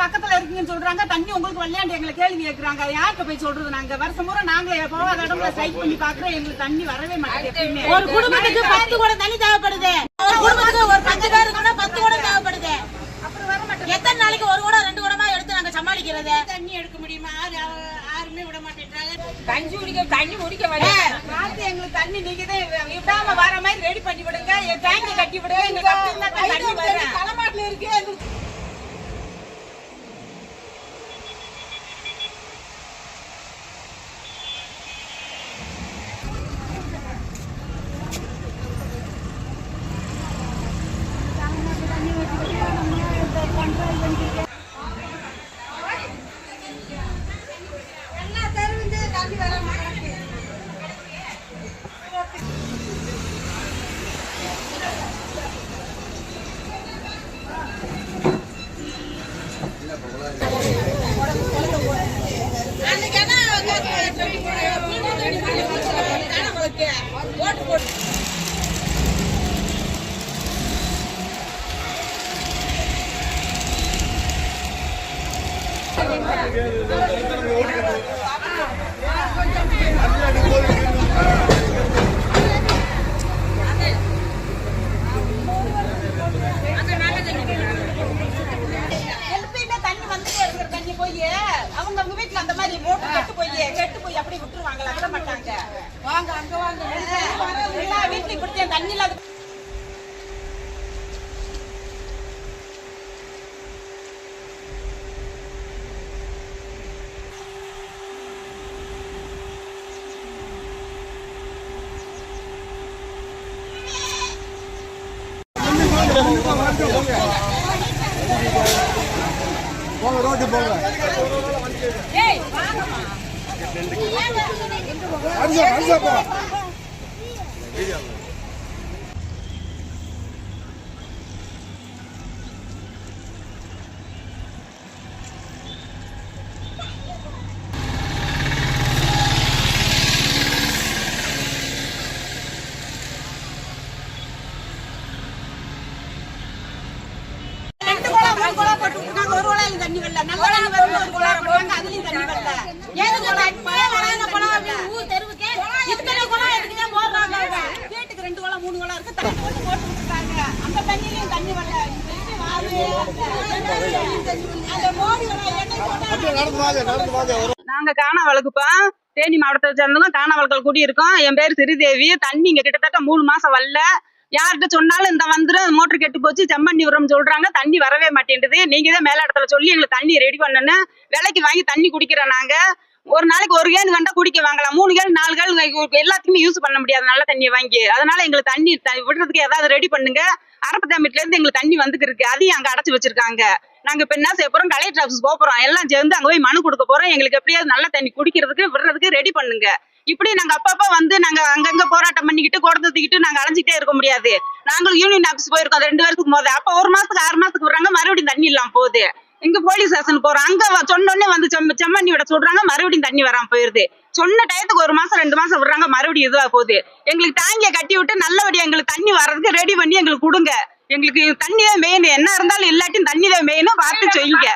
பக்கத்துல இருக்கீங்கன்னு சொல்றாங்க. தண்ணி உங்களுக்கு விளையாண்டு எங்களை கேள்வி கேக்குறாங்க. யார்கிட்ட போய் சொல்றது நாங்க? வருஷம் பூரா நாங்களே போகாத இடம்ல ஸ்ட்ரைக் பண்ணி பாக்குறோம் எங்களுக்கு தண்ணி வரவே மாட்டேங்குது. ஒரு குடும்பத்துக்கு பத்து குடம் தண்ணி தேவைப்படுது. ஒரு குடும்பத்துக்கு ஒரு பத்து பேர் இருக்குன்னா பத்து குடம் தேவைப்படுது அப்புறம் வர மாட்டேங்குது எத்தனை நாளைக்கு ஒரு குடம் ரெண்டு குடமா எடுத்து நாங்க சமாளிக்கிறது தண்ணி எடுக்க முடியுமா யாரு- யாருமே விட மாட்டேன்றாங்க கஞ்சி குடிக்க தண்ணி குடிக்க வர பார்த்து எங்களுக்கு தண்ணி நீங்க தான் விடாம வர மாதிரி ரெடி பண்ணி விடுங்க. என் டேங்கி கட்டி விடுங்க. எங்களுக்கு தண்ணி வரும் தலைமாட்டில் இருக்கு எங்களுக்கு எல்லா தெருவுல தண்ணி வர மாட்டேங்குது அன்னைக்கு என்ன சொல்லி ஓட்டு போட்டு தண்ணி வந்துட்டே இருக்கிற தண்ணி போய் அவங்க அவங்க வீட்டுல அந்த மாதிரி மோட்டர் கெட்டு போய் கெட்டு போய் அப்படி விட்டுருவாங்களா? விட மாட்டாங்க வாங்க அங்க வாங்க எல்லா வீட்லயும் இப்படித்தான் தண்ணி இல்லாத ரெண்டு குழா மூணு குழா போட்டு விட்டுருக்காங்க ஒரு குழாயில தண்ணி வரல. நல்ல அதுலயும் தண்ணி எதுக்கு வராத அப்படின்னு ஊர் தெருவுக்கு இத்தனை போடுறாங்க? ரெண்டு மூணு இருக்கு. தண்ணி போட்டு போட்டு விட்டுருக்காங்க அந்த தண்ணியிலயும் தண்ணி நாங்க காணா வழக்குப்பா தேனி மாவட்டத்தை சேர்ந்தவங்க காணா வழக்கல் கூடி இருக்கோம் என் பேர் சிறிதேவி. தண்ணி இங்க கிட்டத்தட்ட மூணு மாசம் வரல. யார்கிட்ட சொன்னாலும் இந்த வந்துடும் மோட்டர் கெட்டு போச்சு செம்மண்ணி உரம் சொல்றாங்க தண்ணி வரவே மாட்டேங்குது நீங்க தான் மேல இடத்துல சொல்லி எங்களுக்கு தண்ணி ரெடி பண்ணணும் விலைக்கு வாங்கி தண்ணி குடிக்கிறோம் நாங்க. ஒரு நாளைக்கு ஒரு கேன் கண்டா குடிக்க வாங்கலாம். மூணு கேள் நாலு கேள் எல்லாத்துக்குமே யூஸ் பண்ண முடியாது நல்ல தண்ணியை வாங்கி. அதனால எங்களுக்கு தண்ணி விடுறதுக்கு ஏதாவது ரெடி பண்ணுங்க. அரப்பத்தாம்பேட்டில இருந்து எங்களுக்கு தண்ணி வந்துக்கு இருக்கு அதையும் அங்க அடைச்சு வச்சிருக்காங்க. நாங்க இப்ப என்ன செய்ய போறோம்? கலெக்டர் ஆஃபீஸ் போறோம். எல்லாம் சேர்ந்து அங்க போய் மனு கொடுக்க போறோம். எங்களுக்கு எப்படியாவது நல்ல தண்ணி குடிக்கிறதுக்கு விடுறதுக்கு ரெடி பண்ணுங்க. இப்படி நாங்க அப்பப்ப வந்து நாங்க அங்கங்க போராட்டம் பண்ணிக்கிட்டு குடத்தை தூக்கிட்டு நாங்க அலைஞ்சிட்டே இருக்க முடியாது. நாங்களும் யூனியன் ஆபீஸ் போயிருக்கோம். ரெண்டு வருஷத்துக்கு போது அப்ப ஒரு மாசத்துக்கு ஆறு மாசத்துக்கு விடுறாங்க மறுபடியும் தண்ணி இல்லாம போகுது. இங்க போலீஸ் ஸ்டேஷன் போறோம். அங்க வ- சொன்ன உடனே வந்து செம்ம- செம்மண்ணி விட சொல்றாங்க மறுபடியும் தண்ணி வராம போயிருது. சொன்ன டயத்துக்கு ஒரு மாசம் ரெண்டு மாசம் விடுறாங்க மறுபடியும் இதுவா போகுது. எங்களுக்கு தாங்கிய கட்டி விட்டு நல்லபடியா எங்களுக்கு தண்ணி வர்றதுக்கு ரெடி பண்ணி எங்களுக்கு கொடுங்க. எங்களுக்கு தண்ணி தான் மெயின் என்ன இருந்தாலும் இல்லாட்டியும் தண்ணி தான் மெயின் பார்த்து செய்யுங்க.